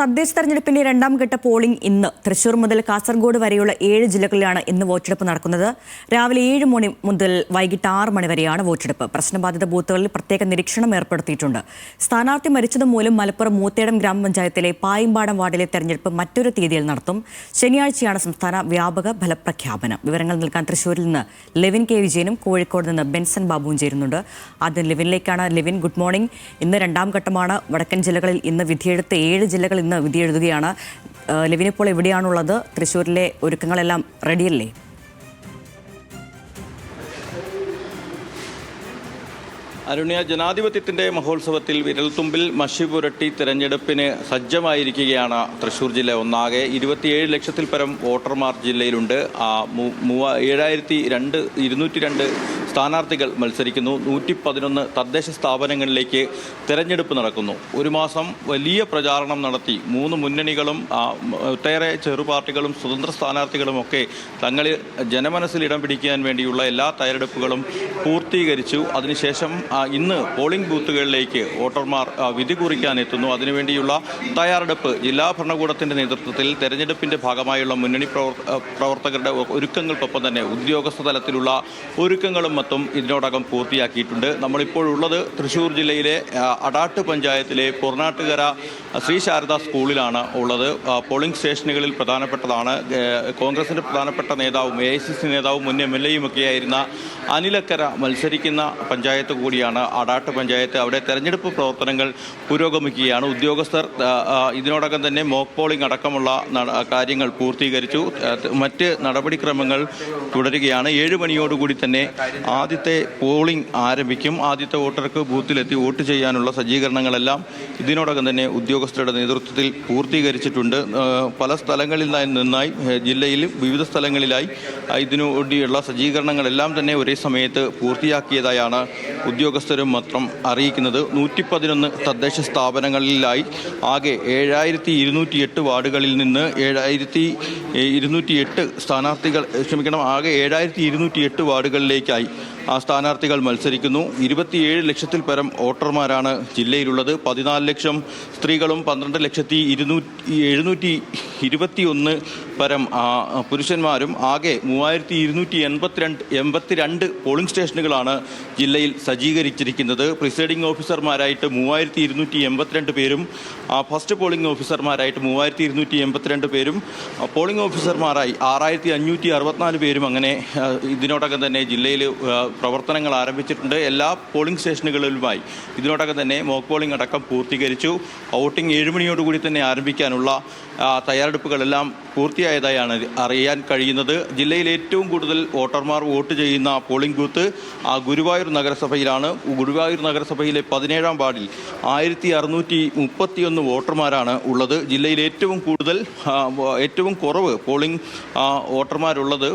തദ്ദേശ തെരഞ്ഞെടുപ്പിന്റെ രണ്ടാം ഘട്ട പോളിംഗ് ഇന്ന്. തൃശൂർ മുതൽ കാസർഗോഡ് വരെയുള്ള ഏഴ് ജില്ലകളിലാണ് ഇന്ന് വോട്ടെടുപ്പ് നടക്കുന്നത്. രാവിലെ ഏഴ് മണി മുതൽ വൈകിട്ട് ആറ് മണി വരെയാണ് വോട്ടെടുപ്പ്. പ്രശ്നബാധിത ബൂത്തുകളിൽ പ്രത്യേക നിരീക്ഷണം ഏർപ്പെടുത്തിയിട്ടുണ്ട്. സ്ഥാനാർത്ഥി മരിച്ചത് മൂലം മലപ്പുറം മൂത്തേടം ഗ്രാമപഞ്ചായത്തിലെ പായിമ്പാടം വാർഡിലെ തെരഞ്ഞെടുപ്പ് മറ്റൊരു തീയതിയിൽ നടത്തും. ശനിയാഴ്ചയാണ് സംസ്ഥാന വ്യാപക ഫലപ്രഖ്യാപനം. വിവരങ്ങൾ നൽകാൻ തൃശൂരിൽ നിന്ന് ലെവിൻ കെ വിജയനും കോഴിക്കോട് നിന്ന് ബെൻസൺ ബാബുവും ചേരുന്നുണ്ട്. ആദ്യം ലെവിനിലേക്കാണ് ലെവിൻ. Good morning. ഇന്ന് രണ്ടാം ഘട്ടമാണ് വടക്കൻ ജില്ലകളിൽ ഇന്ന് വിധിയെടുത്ത് ഏഴ് ജില്ലകൾ ഇന്ന് വിധി എഴുതുകയാണ്. ലെവിൻ എവിടെയാണുള്ളത്? തൃശ്ശൂരിലെ ഒരുക്കങ്ങളെല്ലാം റെഡിയല്ലേ? അരുണ്യ ജനാധിപത്യത്തിന്റെ മഹോത്സവത്തിൽ വിരൽത്തുമ്പിൽ മഷി പുരട്ടി തെരഞ്ഞെടുപ്പിന് സജ്ജമായിരിക്കുകയാണ് തൃശൂർ ജില്ല ഒന്നാകെ. ഇരുപത്തിയേഴ് ലക്ഷത്തിൽ പരം വോട്ടർമാർ ജില്ലയിലുണ്ട്. ഏഴായിരത്തി രണ്ട് ഇരുന്നൂറ്റി രണ്ട് സ്ഥാനാർത്ഥികൾ മത്സരിക്കുന്നു. നൂറ്റി പതിനൊന്ന് തദ്ദേശ സ്ഥാപനങ്ങളിലേക്ക് തെരഞ്ഞെടുപ്പ് നടക്കുന്നു. ഒരു മാസം വലിയ പ്രചാരണം നടത്തി. മൂന്ന് മുന്നണികളും ഒട്ടേറെ ചെറു ഒട്ടേറെ ചെറുപാർട്ടികളും സ്വതന്ത്ര സ്ഥാനാർത്ഥികളുമൊക്കെ തങ്ങളിൽ ജനമനസ്സിൽ ഇടം പിടിക്കാൻ വേണ്ടിയുള്ള എല്ലാ തയ്യാറെടുപ്പുകളും പൂർത്തീകരിച്ചു. അതിനുശേഷം ഇന്ന് പോളിംഗ് ബൂത്തുകളിലേക്ക് വോട്ടർമാർ വിധി കുറിക്കാൻ എത്തുന്നു. അതിനുവേണ്ടിയുള്ള തയ്യാറെടുപ്പ് ജില്ലാ ഭരണകൂടത്തിന്റെ നേതൃത്വത്തിൽ തെരഞ്ഞെടുപ്പിന്റെ ഭാഗമായുള്ള മുന്നണി പ്രവർ- പ്രവർത്തകരുടെ ഒരുക്കങ്ങൾക്കൊപ്പം തന്നെ ഉദ്യോഗസ്ഥ തലത്തിലുള്ള ഒരുക്കങ്ങളും മറ്റും ഇതിനോടകം പൂർത്തിയാക്കിയിട്ടുണ്ട്. നമ്മളിപ്പോഴുള്ളത് തൃശ്ശൂർ ജില്ലയിലെ അടാട്ട് പഞ്ചായത്തിലെ പൊറനാട്ടുകര ശ്രീ ശാരദ സ്കൂളിലാണ് ഉള്ളത്. പോളിംഗ് സ്റ്റേഷനുകളിൽ പ്രധാനപ്പെട്ടതാണ്. കോൺഗ്രസിന്റെ പ്രധാനപ്പെട്ട നേതാവും എ ഐ സി സി നേതാവും മുൻ എം എൽ എയും ഒക്കെയായിരുന്ന അനിലക്കര മത്സരിക്കുന്ന പഞ്ചായത്ത് കൂടിയാണ് അടാട്ട് പഞ്ചായത്ത്. അവിടെ തെരഞ്ഞെടുപ്പ് പ്രവർത്തനങ്ങൾ പുരോഗമിക്കുകയാണ്. ഉദ്യോഗസ്ഥർ ഇതിനോടകം തന്നെ മോക്ക് പോളിംഗ് അടക്കമുള്ള കാര്യങ്ങൾ പൂർത്തീകരിച്ചു. മറ്റ് നടപടിക്രമങ്ങൾ തുടരുകയാണ്. ഏഴ് മണിയോടുകൂടി തന്നെ ആദ്യത്തെ പോളിംഗ് ആരംഭിക്കും. ആദ്യത്തെ വോട്ടർക്ക് ബൂത്തിലെത്തി വോട്ട് ചെയ്യാനുള്ള സജ്ജീകരണങ്ങളെല്ലാം ഇതിനോടകം തന്നെ ഉദ്യോഗസ്ഥരുടെ നേതൃത്വത്തിൽ പൂർത്തീകരിച്ചിട്ടുണ്ട്. പല സ്ഥലങ്ങളിൽ നിന്നായി- ജില്ലയിൽ വിവിധ സ്ഥലങ്ങളിലായി ആ, ഇതിനു വേണ്ടിയുള്ള സജ്ജീകരണങ്ങളെല്ലാം തന്നെ ഒരേ സമയത്ത് പൂർത്തിയാക്കിയതായാണ് ഉദ്യോഗസ്ഥരും മാത്രം അറിയിക്കുന്നത്. നൂറ്റി പതിനൊന്ന് തദ്ദേശ സ്ഥാപനങ്ങളിലായി ആകെ ഏഴായിരത്തി ഇരുന്നൂറ്റി എട്ട് വാർഡുകളിൽ നിന്ന് ഏഴായിരത്തി ഇരുന്നൂറ്റി എട്ട് സ്ഥാനാർത്ഥികൾ ക്ഷമിക്കണം ആകെ ഏഴായിരത്തി ഇരുന്നൂറ്റി എട്ട് വാർഡുകളിലേക്കായി സ്ഥാനാർത്ഥികൾ മത്സരിക്കുന്നു. ഇരുപത്തിയേഴ് ലക്ഷത്തിൽ പരം വോട്ടർമാരാണ് ജില്ലയിലുള്ളത്. പതിനാല് ലക്ഷം സ്ത്രീകളും പന്ത്രണ്ട് ലക്ഷത്തി ഇരുന്നൂറ്റി എഴുന്നൂറ്റി ഇരുപത്തിയൊന്ന് പരം പുരുഷന്മാരും ആകെ മൂവായിരത്തി ഇരുന്നൂറ്റി എൺപത്തിരണ്ട് എൺപത്തിരണ്ട് പോളിംഗ് സ്റ്റേഷനുകളാണ് ജില്ലയിൽ സജ്ജീകരിച്ചിരിക്കുന്നത്. പ്രിസൈഡിംഗ് ഓഫീസർമാരായിട്ട് മൂവായിരത്തി ഇരുന്നൂറ്റി എൺപത്തിരണ്ട് പേരും ഫസ്റ്റ് പോളിംഗ് ഓഫീസർമാരായിട്ട് മൂവായിരത്തി ഇരുന്നൂറ്റി എൺപത്തിരണ്ട് പേരും പോളിംഗ് ഓഫീസർമാരായി ആറായിരത്തി അഞ്ഞൂറ്റി അറുപത്തിനാല് പേരും അങ്ങനെ ഇതിനോടകം തന്നെ ജില്ലയിൽ പ്രവർത്തനങ്ങൾ ആരംഭിച്ചിട്ടുണ്ട്. എല്ലാ പോളിംഗ് സ്റ്റേഷനുകളിലുമായി ഇതിനോടകം തന്നെ മോക്ക് പോളിംഗ് അടക്കം പൂർത്തീകരിച്ചു. വോട്ടിംഗ് ഏഴ് മണിയോടുകൂടി തന്നെ ആരംഭിക്കാനുള്ള ആ, തയ്യാറെടുപ്പുകളെല്ലാം പൂർത്തിയായതായാണ് അറിയാൻ കഴിയുന്നത്. ജില്ലയിൽ ഏറ്റവും കൂടുതൽ വോട്ടർമാർ വോട്ട് ചെയ്യുന്ന പോളിംഗ് ബൂത്ത് ആ, ഗുരുവായൂർ നഗരസഭയിലാണ്. ഗുരുവായൂർ നഗരസഭയിലെ പതിനേഴാം വാർഡിൽ ആയിരത്തി അറുന്നൂറ്റി മുപ്പത്തിയൊന്ന് വോട്ടർമാരാണ് ഉള്ളത്. ജില്ലയിൽ ഏറ്റവും കൂടുതൽ ഏറ്റവും കുറവ് പോളിംഗ് വോട്ടർമാരുള്ളത്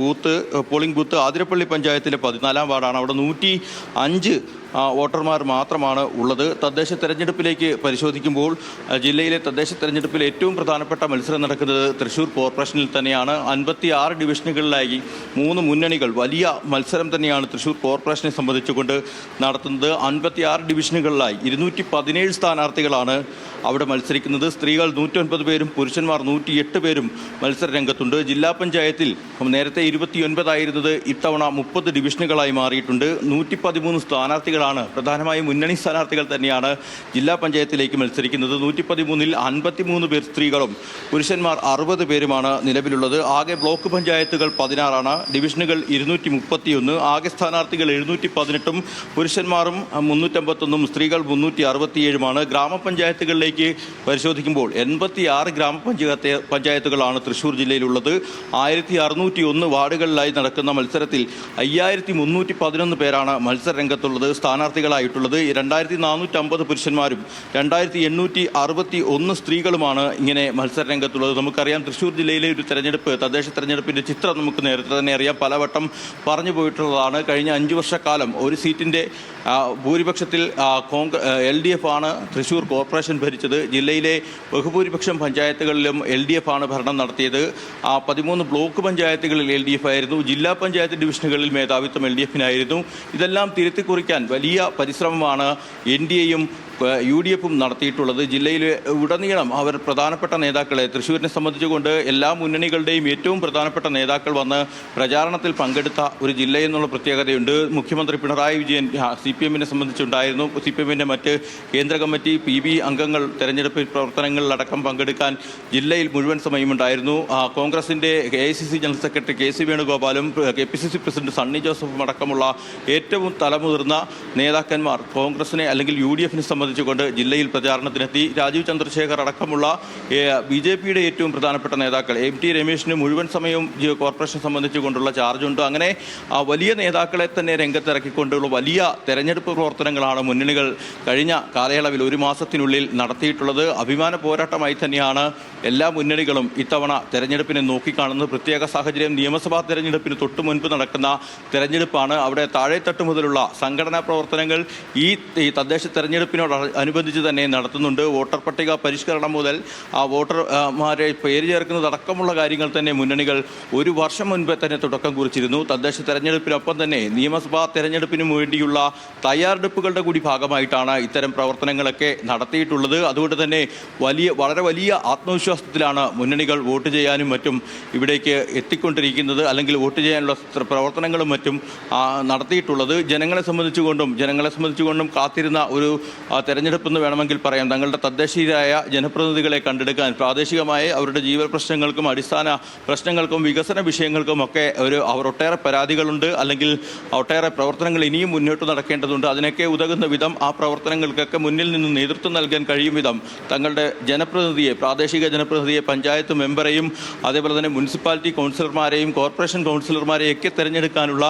ബൂത്ത് പോളിംഗ് ബൂത്ത് ആതിരപ്പള്ളി പഞ്ചായത്തിലെ പതിനാലാം വാർഡാണ്. അവിടെ നൂറ്റി അഞ്ച് വോട്ടർമാർ മാത്രമാണ് ഉള്ളത്. തദ്ദേശ തെരഞ്ഞെടുപ്പിലേക്ക് പരിശോധിക്കുമ്പോൾ ജില്ലയിലെ തദ്ദേശ തെരഞ്ഞെടുപ്പിൽ ഏറ്റവും പ്രധാനപ്പെട്ട മത്സരം നടക്കുന്നത് തൃശൂർ കോർപ്പറേഷനിൽ തന്നെയാണ്. അൻപത്തി ആറ് ഡിവിഷനുകളിലായി മൂന്ന് മുന്നണികൾ വലിയ മത്സരം തന്നെയാണ് തൃശൂർ കോർപ്പറേഷനെ സംബന്ധിച്ചുകൊണ്ട് നടത്തുന്നത്. അൻപത്തി ആറ് ഡിവിഷനുകളിലായി ഇരുന്നൂറ്റി പതിനേഴ് സ്ഥാനാർത്ഥികളാണ് അവിടെ മത്സരിക്കുന്നത് സ്ത്രീകൾ നൂറ്റൊൻപത് പേരും പുരുഷന്മാർ നൂറ്റിയെട്ട് പേരും മത്സര രംഗത്തുണ്ട് ജില്ലാ പഞ്ചായത്തിൽ നേരത്തെ ഇരുപത്തിയൊൻപതായിരുന്നത് ഇത്തവണ മുപ്പത് ഡിവിഷനുകളായി മാറിയിട്ടുണ്ട്. നൂറ്റി പതിമൂന്ന് സ്ഥാനാർത്ഥികളാണ് പ്രധാനമായും മുന്നണി സ്ഥാനാർത്ഥികൾ തന്നെയാണ് ജില്ലാ പഞ്ചായത്തിലേക്ക് മത്സരിക്കുന്നത്. നൂറ്റി പതിമൂന്നിൽ അൻപത്തിമൂന്ന് പേർ സ്ത്രീകളും പുരുഷന്മാർ അറുപത് പേരുമാണ് നിലവിലുള്ളത്. ആകെ ബ്ലോക്ക് പഞ്ചായത്തുകൾ പതിനാറാണ് ഡിവിഷനുകൾ ഇരുന്നൂറ്റി മുപ്പത്തിയൊന്ന് ആകെ സ്ഥാനാർത്ഥികൾ എഴുന്നൂറ്റി പതിനെട്ടും പുരുഷന്മാരും മുന്നൂറ്റമ്പത്തൊന്നും സ്ത്രീകൾ മുന്നൂറ്റി അറുപത്തിയേഴുമാണ് ഗ്രാമപഞ്ചായത്തുകളിലേക്ക് പരിശോധിക്കുമ്പോൾ എൺപത്തി ആറ് ഗ്രാമപഞ്ചായത്ത് പഞ്ചായത്തുകളാണ് തൃശ്ശൂർ ജില്ലയിലുള്ളത്. ആയിരത്തി അറുന്നൂറ്റി ഒന്ന് വാർഡുകളിലായി നടക്കുന്ന മത്സരത്തിൽ അയ്യായിരത്തി മുന്നൂറ്റി പതിനൊന്ന് പേരാണ് മത്സരരംഗത്തുള്ളത് സ്ഥാനാർത്ഥികളായിട്ടുള്ളത്. രണ്ടായിരത്തി നാനൂറ്റി അമ്പത് പുരുഷന്മാരും രണ്ടായിരത്തി എണ്ണൂറ്റി അറുപത്തി ഒന്ന് സ്ത്രീകളുമാണ് ഇങ്ങനെ മത്സരരംഗത്തുള്ളത്. നമുക്കറിയാം തൃശ്ശൂർ ജില്ലയിലെ ഒരു തെരഞ്ഞെടുപ്പ് തദ്ദേശ തെരഞ്ഞെടുപ്പിന്റെ ചിത്രം നമുക്ക് നേരത്തെ തന്നെ അറിയാം. പലവട്ടം പറഞ്ഞു പോയിട്ടുള്ളതാണ്. കഴിഞ്ഞ അഞ്ച് വർഷക്കാലം ഒരു സീറ്റിന്റെ ഭൂരിപക്ഷത്തിൽ കോൺഗ്രസ് എൽ ഡി എഫ് ആണ് തൃശ്ശൂർ കോർപ്പറേഷൻ ഭരിച്ചത്. ജില്ലയിലെ ബഹുഭൂരിപക്ഷം പഞ്ചായത്തുകളിലും എൽ ഡി എഫ് ആണ് ഭരണം നടത്തിയത്. ആ പതിമൂന്ന് ബ്ലോക്ക് പഞ്ചായത്തുകളിൽ എൽ ഡി എഫ് ആയിരുന്നു. ജില്ലാ പഞ്ചായത്ത് ഡിവിഷനുകളിൽ മേധാവിത്വം എൽ ഡി എഫിനായിരുന്നു ഇതെല്ലാം തിരുത്തിക്കുറിക്കാൻ വലിയ പരിശ്രമമാണ് എൻ ഡി എയും യു ഡി എഫും നടത്തിയിട്ടുള്ളത് ജില്ലയിൽ ഉടനീളം അവർ പ്രധാനപ്പെട്ട നേതാക്കളെ തൃശ്ശൂരിനെ സംബന്ധിച്ചുകൊണ്ട് എല്ലാ മുന്നണികളുടെയും ഏറ്റവും പ്രധാനപ്പെട്ട നേതാക്കൾ വന്ന് പ്രചാരണത്തിൽ പങ്കെടുത്ത ഒരു ജില്ലയെന്നുള്ള പ്രത്യേകതയുണ്ട്. മുഖ്യമന്ത്രി പിണറായി വിജയൻ സി പി എമ്മിനെ സംബന്ധിച്ചുണ്ടായിരുന്നു. സി പി എമ്മിന്റെ മറ്റ് കേന്ദ്ര കമ്മിറ്റി പി ബി അംഗങ്ങൾ തെരഞ്ഞെടുപ്പ് പ്രവർത്തനങ്ങളിലടക്കം പങ്കെടുക്കാൻ ജില്ലയിൽ മുഴുവൻ സമയമുണ്ടായിരുന്നു. കോൺഗ്രസിന്റെ A I C C general secretary K C വേണുഗോപാലും K P C C president Sunny ജോസഫും അടക്കമുള്ള ഏറ്റവും തലമുതിർന്ന നേതാക്കന്മാർ കോൺഗ്രസിനെ അല്ലെങ്കിൽ യു ഡി എഫിനെ സംബന്ധിച്ചുകൊണ്ട് ജില്ലയിൽ പ്രചാരണത്തിനെത്തി രാജീവ് ചന്ദ്രശേഖർ അടക്കമുള്ള ബി ജെ പിയുടെ ഏറ്റവും പ്രധാനപ്പെട്ട നേതാക്കൾ എം ടി രമേശിന് മുഴുവൻ സമയവും കോർപ്പറേഷൻ സംബന്ധിച്ചുകൊണ്ടുള്ള ചാർജുണ്ട്. അങ്ങനെ വലിയ നേതാക്കളെ തന്നെ രംഗത്തിറക്കിക്കൊണ്ടുള്ള വലിയ തെരഞ്ഞെടുപ്പ് പ്രവർത്തനങ്ങളാണ് മുന്നണികൾ കഴിഞ്ഞ കാലയളവിൽ ഒരു മാസത്തിനുള്ളിൽ നടത്തിയിട്ടുള്ളത്. അഭിമാന പോരാട്ടമായി തന്നെയാണ് എല്ലാ മുന്നണികളും ഇത്തവണ തെരഞ്ഞെടുപ്പിനെ നോക്കിക്കാണുന്നത്. പ്രത്യേക സാഹചര്യം നിയമസഭാ തെരഞ്ഞെടുപ്പിന് തൊട്ടു മുൻപ് നടക്കുന്ന തെരഞ്ഞെടുപ്പാണ്. അവിടെ താഴെത്തട്ട് മുതലുള്ള സംഘടനാ പ്രവർത്തനങ്ങൾ ഈ തദ്ദേശ തെരഞ്ഞെടുപ്പിനോട് അനുബന്ധിച്ച് തന്നെ നടത്തുന്നുണ്ട്. വോട്ടർ പട്ടിക പരിഷ്കരണം മുതൽ ആ വോട്ടർമാരെ പേര് ചേർക്കുന്നതടക്കമുള്ള കാര്യങ്ങൾ തന്നെ മുന്നണികൾ ഒരു വർഷം മുൻപേ തന്നെ തുടക്കം കുറിച്ചിരുന്നു. തദ്ദേശ തെരഞ്ഞെടുപ്പിനൊപ്പം തന്നെ നിയമസഭാ തെരഞ്ഞെടുപ്പിന് വേണ്ടിയുള്ള തയ്യാറെടുപ്പുകളുടെ കൂടി ഭാഗമായിട്ടാണ് ഇത്തരം പ്രവർത്തനങ്ങളൊക്കെ നടത്തിയിട്ടുള്ളത്. അതുകൊണ്ട് തന്നെ വലിയ വളരെ വലിയ ആത്മവിശ്വാസത്തിലാണ് മുന്നണികൾ വോട്ട് ചെയ്യാനും മറ്റും ഇവിടേക്ക് എത്തിക്കൊണ്ടിരിക്കുന്നത്. അല്ലെങ്കിൽ വോട്ട് ചെയ്യാനുള്ള പ്രവർത്തനങ്ങളും മറ്റും നടത്തിയിട്ടുള്ളത്. ജനങ്ങളെ സംബന്ധിച്ചുകൊണ്ടും ജനങ്ങളെ സംബന്ധിച്ചുകൊണ്ടും കാത്തിരുന്ന ഒരു തെരഞ്ഞെടുപ്പെന്ന് വേണമെങ്കിൽ പറയാം. തങ്ങളുടെ തദ്ദേശീയരായ ജനപ്രതിനിധികളെ കണ്ടെടുക്കാൻ പ്രാദേശികമായി അവരുടെ ജീവൽ പ്രശ്നങ്ങൾക്കും അടിസ്ഥാന പ്രശ്നങ്ങൾക്കും വികസന വിഷയങ്ങൾക്കും ഒക്കെ ഒരു അവർ ഒട്ടേറെ പരാതികളുണ്ട്. അല്ലെങ്കിൽ ഒട്ടേറെ പ്രവർത്തനങ്ങൾ ഇനിയും മുന്നോട്ട് നടക്കേണ്ടതുണ്ട്. അതിനൊക്കെ ഉതകുന്ന വിധം ആ പ്രവർത്തനങ്ങൾക്കൊക്കെ മുന്നിൽ നിന്ന് നേതൃത്വം നൽകാൻ കഴിയും വിധം തങ്ങളുടെ ജനപ്രതിനിധിയെ പ്രാദേശിക ജനപ്രതിനിധിയെ പഞ്ചായത്ത് മെമ്പറെയും അതേപോലെ തന്നെ മുനിസിപ്പാലിറ്റി കൗൺസിലർമാരെയും കോർപ്പറേഷൻ കൗൺസിലർമാരെയും ഒക്കെ തിരഞ്ഞെടുക്കാനുള്ള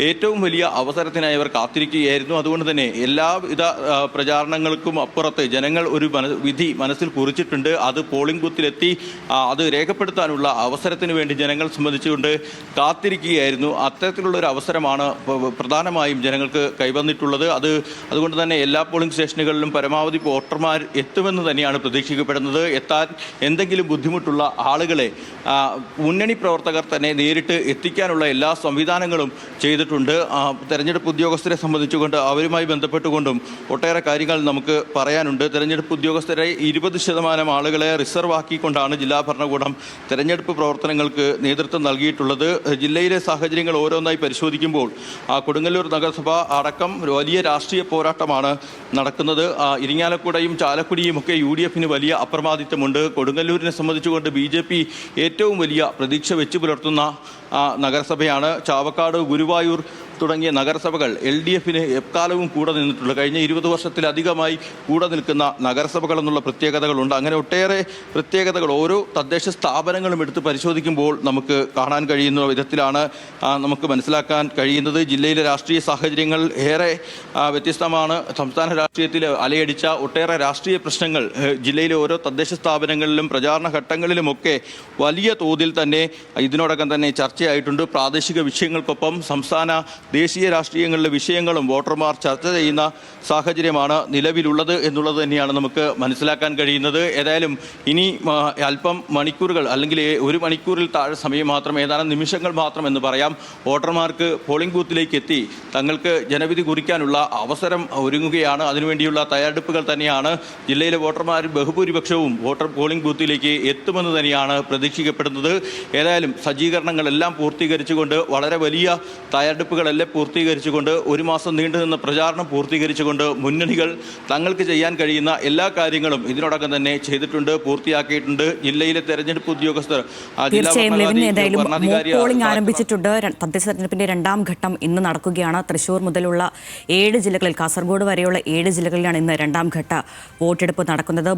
ഏറ്റവും വലിയ അവസരത്തിനായി അവർ കാത്തിരിക്കുകയായിരുന്നു. അതുകൊണ്ട് തന്നെ എല്ലാവിധ ആ, പ്രചാരണങ്ങൾക്കും അപ്പുറത്ത് ജനങ്ങൾ ഒരു വിധി മനസ്സിൽ കുറിച്ചിട്ടുണ്ട്. അത് പോളിംഗ് ബൂത്തിലെത്തി അത് രേഖപ്പെടുത്താനുള്ള അവസരത്തിന് വേണ്ടി ജനങ്ങൾ സംബന്ധിച്ചുകൊണ്ട് കാത്തിരിക്കുകയായിരുന്നു. അത്തരത്തിലുള്ള ഒരു അവസരമാണ് പ്രധാനമായും ജനങ്ങൾക്ക് കൈവന്നിട്ടുള്ളത്. അത് അതുകൊണ്ട് തന്നെ എല്ലാ പോളിംഗ് സ്റ്റേഷനുകളിലും പരമാവധി വോട്ടർമാർ എത്തുമെന്ന് തന്നെയാണ് പ്രതീക്ഷിക്കപ്പെടുന്നത്. എത്താൻ എന്തെങ്കിലും ബുദ്ധിമുട്ടുള്ള ആളുകളെ മുന്നണി പ്രവർത്തകർ തന്നെ നേരിട്ട് എത്തിക്കാനുള്ള എല്ലാ സംവിധാനങ്ങളും ചെയ്തിട്ടുണ്ട്. തെരഞ്ഞെടുപ്പ് ഉദ്യോഗസ്ഥരെ സംബന്ധിച്ചുകൊണ്ട് അവരുമായി ബന്ധപ്പെട്ടുകൊണ്ടും ഒട്ടേറെ കാര്യങ്ങൾ നമുക്ക് പറയാനുണ്ട്. തെരഞ്ഞെടുപ്പ് ഉദ്യോഗസ്ഥരെ ഇരുപത് ശതമാനം ആളുകളെ റിസർവ് ആക്കിക്കൊണ്ടാണ് ജില്ലാ ഭരണകൂടം തെരഞ്ഞെടുപ്പ് പ്രവർത്തനങ്ങൾക്ക് നേതൃത്വം നൽകിയിട്ടുള്ളത്. ജില്ലയിലെ സാഹചര്യങ്ങൾ ഓരോന്നായി പരിശോധിക്കുമ്പോൾ ആ, കൊടുങ്ങല്ലൂർ നഗരസഭ അടക്കം വലിയ രാഷ്ട്രീയ പോരാട്ടമാണ് നടക്കുന്നത്. ഇരിങ്ങാലക്കുടയും ചാലക്കുടിയും ഒക്കെ യു ഡി എഫിന് വലിയ അപ്രമാദിത്വമുണ്ട്. കൊടുങ്ങല്ലൂരിനെ സംബന്ധിച്ചുകൊണ്ട് ബി ജെ പി ഏറ്റവും വലിയ പ്രതീക്ഷ വെച്ചു പുലർത്തുന്ന നഗരസഭയാണ്. ചാവക്കാട് ഗുരുവായൂർ തുടങ്ങിയ നഗരസഭകൾ എൽ ഡി എഫിന് എക്കാലവും കൂടെ നിന്നിട്ടുള്ള കഴിഞ്ഞ ഇരുപത് വർഷത്തിലധികമായി കൂടെ നിൽക്കുന്ന നഗരസഭകൾ എന്നുള്ള പ്രത്യേകതകളുണ്ട്. അങ്ങനെ ഒട്ടേറെ പ്രത്യേകതകൾ ഓരോ തദ്ദേശ സ്ഥാപനങ്ങളും എടുത്ത് പരിശോധിക്കുമ്പോൾ നമുക്ക് കാണാൻ കഴിയുന്ന വിധത്തിലാണ് നമുക്ക് മനസ്സിലാക്കാൻ കഴിയുന്നത്. ജില്ലയിലെ രാഷ്ട്രീയ സാഹചര്യങ്ങൾ ഏറെ വ്യത്യസ്തമാണ്. സംസ്ഥാന രാഷ്ട്രീയത്തിൽ അലയടിച്ച ഒട്ടേറെ രാഷ്ട്രീയ പ്രശ്നങ്ങൾ ജില്ലയിലെ ഓരോ തദ്ദേശ സ്ഥാപനങ്ങളിലും പ്രചാരണ ഘട്ടങ്ങളിലുമൊക്കെ വലിയ തോതിൽ തന്നെ ഇതിനോടകം തന്നെ ചർച്ചയായിട്ടുണ്ട്. പ്രാദേശിക വിഷയങ്ങൾക്കൊപ്പം സംസ്ഥാന ദേശീയ രാഷ്ട്രീയങ്ങളിലെ വിഷയങ്ങളും വോട്ടർമാർ ചർച്ച ചെയ്യുന്ന സാഹചര്യമാണ് നിലവിലുള്ളത് എന്നുള്ളത് തന്നെയാണ് നമുക്ക് മനസ്സിലാക്കാൻ കഴിയുന്നത്. ഏതായാലും ഇനി അല്പം മണിക്കൂറുകൾ അല്ലെങ്കിൽ ഒരു മണിക്കൂറിൽ താഴെ സമയം മാത്രം ഏതാനും നിമിഷങ്ങൾ മാത്രം എന്ന് പറയാം. വോട്ടർമാർക്ക് പോളിംഗ് ബൂത്തിലേക്ക് എത്തി തങ്ങൾക്ക് ജനവിധി കുറിക്കാനുള്ള അവസരം ഒരുങ്ങുകയാണ്. അതിനുവേണ്ടിയുള്ള തയ്യാറെടുപ്പുകൾ തന്നെയാണ് ജില്ലയിലെ വോട്ടർമാർ ബഹുഭൂരിപക്ഷവും വോട്ടർ പോളിംഗ് ബൂത്തിലേക്ക് എത്തുമെന്ന് തന്നെയാണ് പ്രതീക്ഷിക്കപ്പെടുന്നത്. ഏതായാലും സജ്ജീകരണങ്ങളെല്ലാം പൂർത്തീകരിച്ചുകൊണ്ട് വളരെ വലിയ തയ്യാറെടുപ്പുകളെല്ലാം പൂർത്തീകരിച്ചുകൊണ്ട് ഒരു മാസം നീണ്ടുനിന്ന പ്രചാരണം പൂർത്തീകരിച്ചുകൊണ്ട് മുന്നണികൾ തങ്ങൾക്ക് ചെയ്യാൻ കഴിയുന്ന എല്ലാ കാര്യങ്ങളും ഇതിനോടകം തന്നെ ചെയ്തിട്ടുണ്ട് പൂർത്തിയാക്കിയിട്ടുണ്ട്. ജില്ലയിലെ തെരഞ്ഞെടുപ്പ് ഉദ്യോഗസ്ഥർ ആ ജില്ലാ തീർച്ചയായും ലെവിൻ ഏതായാലും പോളിംഗ് ആരംഭിച്ചിട്ടുണ്ട്. തദ്ദേശ തെരഞ്ഞെടുപ്പിന്റെ രണ്ടാം ഘട്ടം ഇന്ന് നടക്കുകയാണ്. തൃശൂർ മുതലുള്ള ഏഴ് ജില്ലകളിൽ കാസർഗോഡ് വരെയുള്ള ഏഴ് ജില്ലകളിലാണ് ഇന്ന് രണ്ടാം ഘട്ട വോട്ടെടുപ്പ് നടക്കുന്നത്.